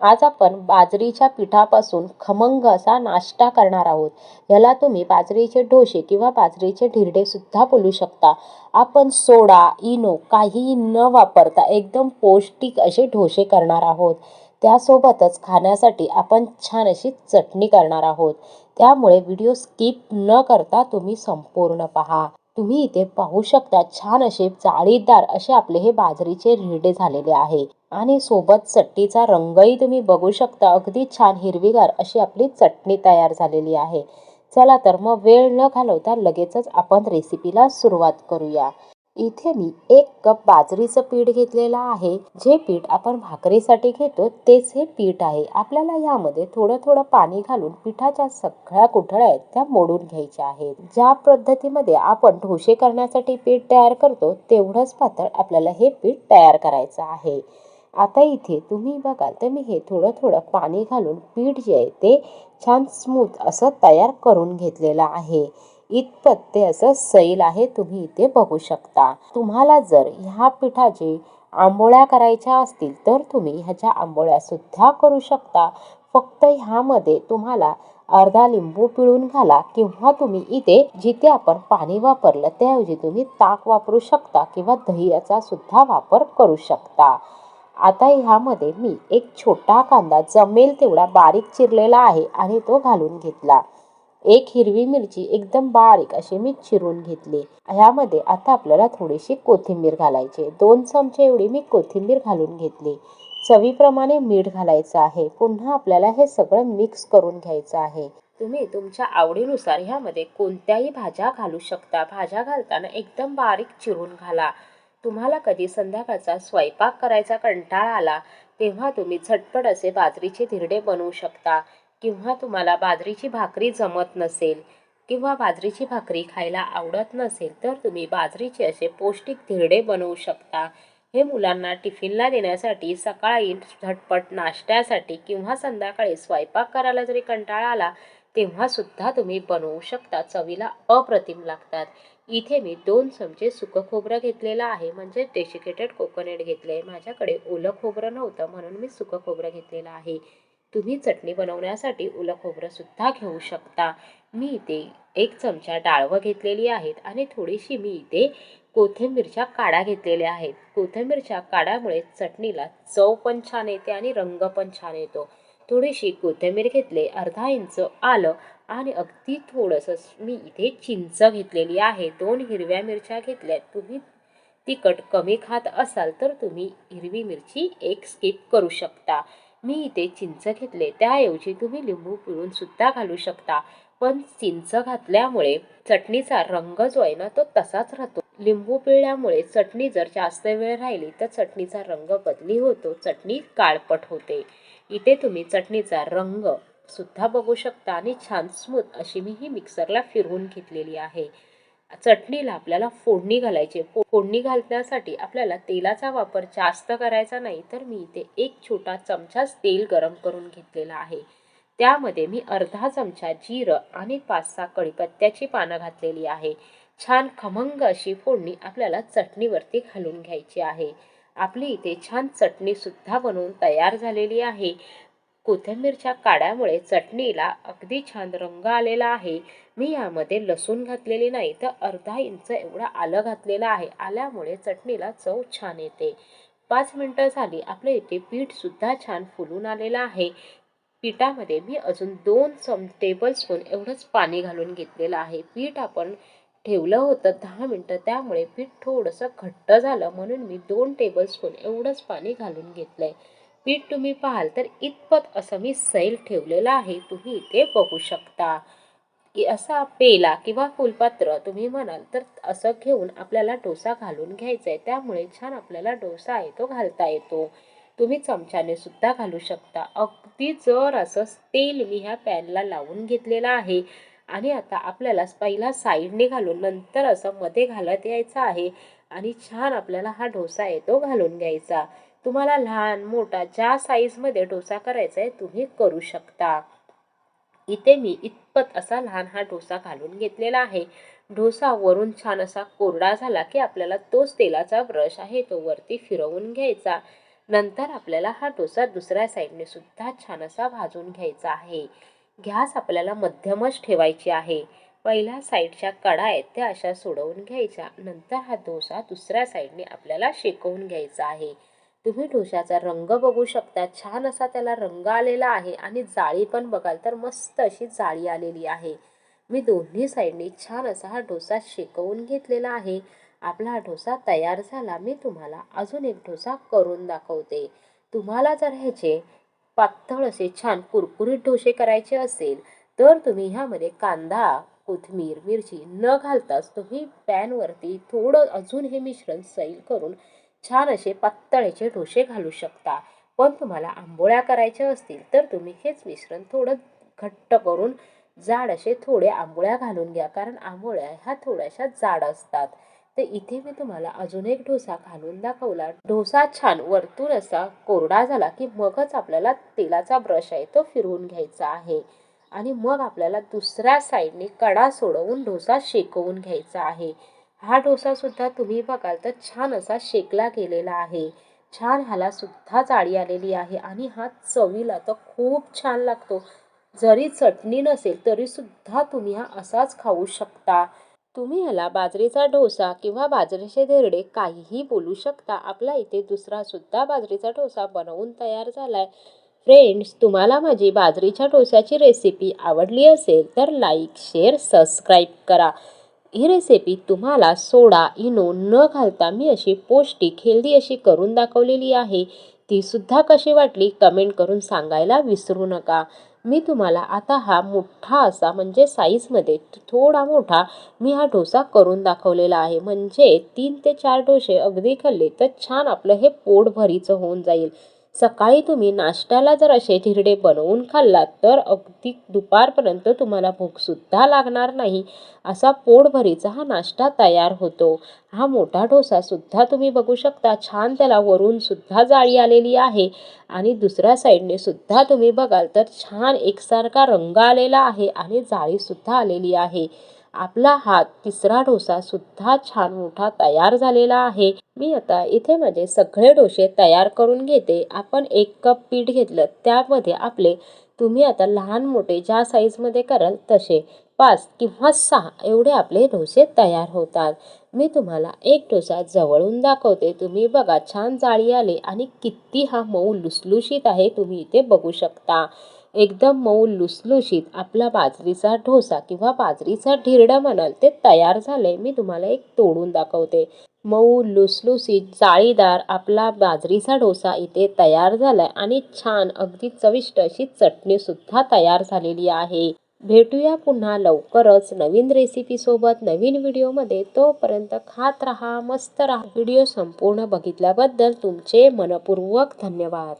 आज आपण बाजरीच्या पिठापासून खमंग असा नाश्ता करणार आहोत. याला तुम्ही बाजरीचे ढोसे किंवा बाजरीचे धिरडे सुद्धा बोलू शकता. आपण सोडा इनो काहीही न वापरता एकदम पौष्टिक असे ढोसे करणार आहोत. त्यासोबतच खाण्यासाठी आपण छान अशी चटणी करणार आहोत. त्यामुळे व्हिडिओ स्किप न करता तुम्ही संपूर्ण पहा. तुम्ही इथे पाहू शकता छान असे जाळीदार असे आपले हे बाजरीचे रिडे झालेले आहे. आणि सोबत चटणीचा रंगही तुम्ही बघू शकता. अगदी छान हिरवीगार अशी आपली चटणी तयार झालेली आहे. चला तर मग वेळ न घालवता लगेचच आपण रेसिपीला सुरुवात करूया. इथे मी एक कप बाजरीचं पीठ घेतलेलं आहे. जे पीठ आपण भाकरीसाठी घेतो तेच हे पीठ आहे. आपल्याला यामध्ये थोडं थोडं पाणी घालून पिठाच्या सगळ्या कुठळ्या आहेत त्या मोडून घ्यायच्या आहेत. ज्या पद्धतीमध्ये आपण ढोसे करण्यासाठी पीठ तयार करतो तेवढंच पातळ आपल्याला हे पीठ तयार करायचं आहे. आता इथे तुम्ही बघाल तर मी हे थोडं थोडं पाणी घालून पीठ जे आहे ते छान स्मूथ असं तयार करून घेतलेलं आहे. इतपत ते असं सैल आहे तुम्ही इथे बघू शकता. तुम्हाला जर ह्या पिठाचे आंबोळ्या करायच्या असतील तर तुम्ही ह्याच्या आंबोळ्या सुद्धा करू शकता. फक्त ह्यामध्ये तुम्हाला अर्धा लिंबू पिळून घाला किंवा तुम्ही इथे जिथे आपण पाणी वापरलं त्याऐवजी तुम्ही ताक वापरू शकता किंवा दह्याचा सुद्धा वापर करू शकता. आता ह्यामध्ये मी एक छोटा कांदा जमेल तेवढा बारीक चिरलेला आहे आणि तो घालून घेतला. एक हिरवी मिरची एकदम बारीक अशी मी चिरून घेतली. ह्यामध्ये आता आपल्याला थोडीशी कोथिंबीर घालायची दोन चमचे एवढी मी कोथिंबीर घालून घेतली. चवीप्रमाणे मीठ घालायचं आहे. पुन्हा आपल्याला हे सगळं मिक्स करून घ्यायचं आहे. तुम्ही तुमच्या आवडीनुसार ह्यामध्ये कोणत्याही भाज्या घालू शकता. भाज्या घालताना एकदम बारीक चिरून घाला. तुम्हाला कधी संध्याकाळचा स्वयंपाक करायचा कंटाळा आला तेव्हा तुम्ही झटपट असे बाजरीचे धिरडे बनवू शकता. किंवा तुम्हाला बाजरीची भाकरी जमत नसेल किंवा बाजरीची भाकरी खायला आवडत नसेल तर तुम्ही बाजरीचे असे पौष्टिक धिरडे बनवू शकता. हे मुलांना टिफिनला देण्यासाठी सकाळी झटपट नाश्त्यासाठी किंवा संध्याकाळी स्वयंपाक करायला जरी कंटाळा आला तेव्हासुद्धा तुम्ही बनवू शकता. चवीला अप्रतिम लागतात. इथे मी दोन चमचे सुकं खोबरं घेतलेलं आहे. म्हणजे डेसिकेटेड कोकोनट घेतले आहे माझ्याकडे ओलं खोबरं नव्हतं म्हणून मी सुकं खोबरं घेतलेलं आहे. तुम्ही चटणी बनवण्यासाठी ओलं खोबरंसुद्धा घेऊ शकता. मी इथे एक चमचा डाळवं घेतलेली आहेत आणि थोडीशी मी इथे कोथिंबीरच्या काड्या घेतलेल्या आहेत. कोथिंबीरच्या काड्यामुळे चटणीला चव पण छान येते आणि रंग पण छान येतो. थोडीशी कोथिंबीर घेतले अर्धा इंच आलं आणि अगदी थोडंसं मी इथे चिंच घेतलेली आहे. दोन हिरव्या मिरच्या घेतल्या तुम्ही तिखट कमी खात असाल तर तुम्ही हिरवी मिरची एक स्किप करू शकता. मी इथे चिंच घेतले. त्याऐवजी तुम्ही लिंबू पिळून सुद्धा घालू शकता. पण चिंच घातल्यामुळे चटणीचा रंग जो आहे ना तो तसाच राहतो. लिंबू पिळल्यामुळे चटणी जर जास्त वेळ राहिली तर चटणीचा रंग बदली होतो. चटणी काळपट होते. इथे तुम्ही चटणीचा रंग सुद्धा बघू शकता आणि छान स्मूथ अशी मी ही मिक्सरला फिरवून घेतलेली आहे. चटणीला आपल्याला फोडणी घालायची फोडणी घालण्यासाठी आपल्याला तेलाचा वापर जास्त करायचा नाही तर मी इथे एक छोटा चमचाच तेल गरम करून घेतलेला आहे. त्यामध्ये मी अर्धा चमचा जिरं आणि पाच सहा कढीपत्त्याची पानं घातलेली आहे. छान खमंग अशी फोडणी आपल्याला चटणीवरती घालून घ्यायची आहे. आपली इथे छान चटणीसुद्धा बनवून तयार झालेली आहे. कोथिंबीरच्या काड्यामुळे चटणीला अगदी छान रंग आलेला आहे. मी यामध्ये लसूण घातलेली नाही तर अर्धा इंच एवढा आलं घातलेलं आहे. आल्यामुळे चटणीला चव छान येते. पाच मिनटं झाली आपल्या इथे पीठसुद्धा छान फुलून आलेलं आहे. पिठामध्ये मी अजून दोन चम टेबलस्पून एवढंच पाणी घालून घेतलेलं आहे. पीठ आपण ठेवलं होतं दहा मिनटं त्यामुळे पीठ थोडंसं घट्ट झालं म्हणून मी दोन टेबलस्पून एवढंच पाणी घालून घेतलं आहे पीठ तुम्ही पाहाल तर इतपत असं मी सैल ठेवलेलं आहे. तुम्ही इथे बघू शकता. की असा पेला किंवा फुलपात्र तुम्ही म्हणाल तर असं घेऊन आपल्याला डोसा घालून घ्यायचा आहे त्यामुळे छान आपल्याला डोसा आहे तो घालता येतो. तुम्ही चमच्याने सुद्धा घालू शकता. अगदी जर असं तेल मी ह्या पॅनला लावून घेतलेलं आहे आणि आता आपल्याला पहिला साईडने घालून नंतर असं मध्ये घालत यायचं आहे आणि छान आपल्याला हा डोसा आहे तो घालून घ्यायचा. तुम्हाला लहान मोठा ज्या साईजमध्ये डोसा करायचा आहे तुम्ही करू शकता. इथे मी इतपत असा लहान हा डोसा घालून घेतलेला आहे. डोसा वरून छान असा कोरडा झाला की आपल्याला तोच तेलाचा ब्रश आहे तो वरती फिरवून घ्यायचा. नंतर आपल्याला हा डोसा दुसऱ्या साईडने सुद्धा छान असा भाजून घ्यायचा आहे. गॅस आपल्याला मध्यमच ठेवायची आहे. पहिल्या साईडच्या कडा आहेत त्या अशा सोडवून घ्यायच्या. नंतर हा डोसा दुसऱ्या साईडने आपल्याला शेकवून घ्यायचा आहे. तुम्ही डोशाचा रंग बघू शकता. छान असा त्याला रंग आलेला आहे आणि जाळी पण बघाल तर मस्त अशी जाळी आलेली आहे. मी दोन्ही साईडने छान असा हा डोसा शेकवून घेतलेला आहे. आपला हा डोसा तयार झाला. मी तुम्हाला अजून एक डोसा करून दाखवते. तुम्हाला जर ह्याचे पातळ असे छान कुरकुरीत डोसे करायचे असेल तर तुम्ही ह्यामध्ये कांदा कोथिंबीर मिरची न घालताच तुम्ही पॅनवरती थोडं अजून हे मिश्रण सैल करून छान असे पातळ्याचे डोसे घालू शकता. पण तुम्हाला आंबोळ्या करायच्या असतील तर तुम्ही हेच मिश्रण थोडं घट्ट करून जाड असे थोडे आंबोळ्या घालून घ्या. कारण आंबोळ्या ह्या थोड्याशा जाड असतात. तर इथे मी तुम्हाला अजून एक डोसा घालून दाखवला. डोसा छान वरतून असा कोरडा झाला की मगच आपल्याला तेलाचा ब्रश आहे तो फिरवून घ्यायचा आहे. आणि मग आपल्याला दुसऱ्या साईडने कडा सोडवून डोसा शेकवून घ्यायचा आहे. हा डोसासुद्धा तुम्ही बघाल तर छान असा शेकला गेलेला आहे. छान ह्याला सुद्धा जाळी आलेली आहे आणि हा चवीला तर खूप छान लागतो. जरी चटणी नसेल तरी सुद्धा तुम्ही हा असाच खाऊ शकता. तुम्ही ह्याला बाजरीचा डोसा किंवा बाजरीचे देरडे काहीही बोलू शकता. आपला इथे दुसरा सुद्धा बाजरीचा डोसा बनवून तयार झालाय. फ्रेंड्स तुम्हाला माझी बाजरीच्या डोस्याची रेसिपी आवडली असेल तर लाईक शेअर सबस्क्राईब करा. ही रेसिपी तुम्हाला सोडा इनो न घालता मी अशी पौष्टिक हेल्दी अशी करून दाखवलेली आहे. ती सुद्धा कशी वाटली कमेंट करून सांगायला विसरू नका. मी तुम्हाला आता हा मोठा असा म्हणजे साईजमध्ये थोडा मोठा मी हा डोसा करून दाखवलेला आहे. म्हणजे तीन ते चार डोसे अगदी खाल्ले तर छान आपलं हे पोट भरीचं होऊन जाईल. सकाळी तुम्ही नाश्त्याला जर असे धिरडे बनवून खाल्लात तर अगदी दुपारपर्यंत तुम्हाला भूकसुद्धा लागणार नाही. असा पोटभरीचा हा नाश्ता तयार होतो. हा मोठा डोसासुद्धा तुम्ही बघू शकता. छान त्याला वरूनसुद्धा जाळी आलेली आहे. आणि दुसऱ्या साईडने सुद्धा तुम्ही बघाल तर छान एकसारखा रंग आलेला आहे आणि जाळीसुद्धा आलेली आहे. आपला हा तिसरा डोसा सुद्धा छान मोठा तयार झालेला आहे. मी आता इथे माझे सगळे डोसे तयार करून घेते. आपण एक कप पीठ घेतलं. त्यामध्ये आपले तुम्ही आता लहान मोठे ज्या साईजमध्ये कराल तसे. पाच किंवा सहा एवढे आपले डोसे तयार होतात. मी तुम्हाला एक डोसा जवळून दाखवते. तुम्ही बघा छान जाळी आले आणि किती हा मऊ लुसलुशीत आहे. तुम्ही इथे बघू शकता. एकदम मऊ लुसलुशीत आपला बाजरीचा ढोसा किंवा बाजरीचा ढिरडा म्हणाल ते तयार झाले. मी तुम्हाला एक तोडून दाखवते. मऊ लुसलुसीत जाळीदार आपला बाजरीचा डोसा इथे तयार झालाय आणि छान अगदी चविष्ट अशी चटणीसुद्धा तयार झालेली आहे. भेटूया पुन्हा लवकरच नवीन रेसिपीसोबत नवीन व्हिडिओमध्ये. तोपर्यंत खात राहा मस्त राहा. व्हिडिओ संपूर्ण बघितल्याबद्दल तुमचे मनपूर्वक धन्यवाद.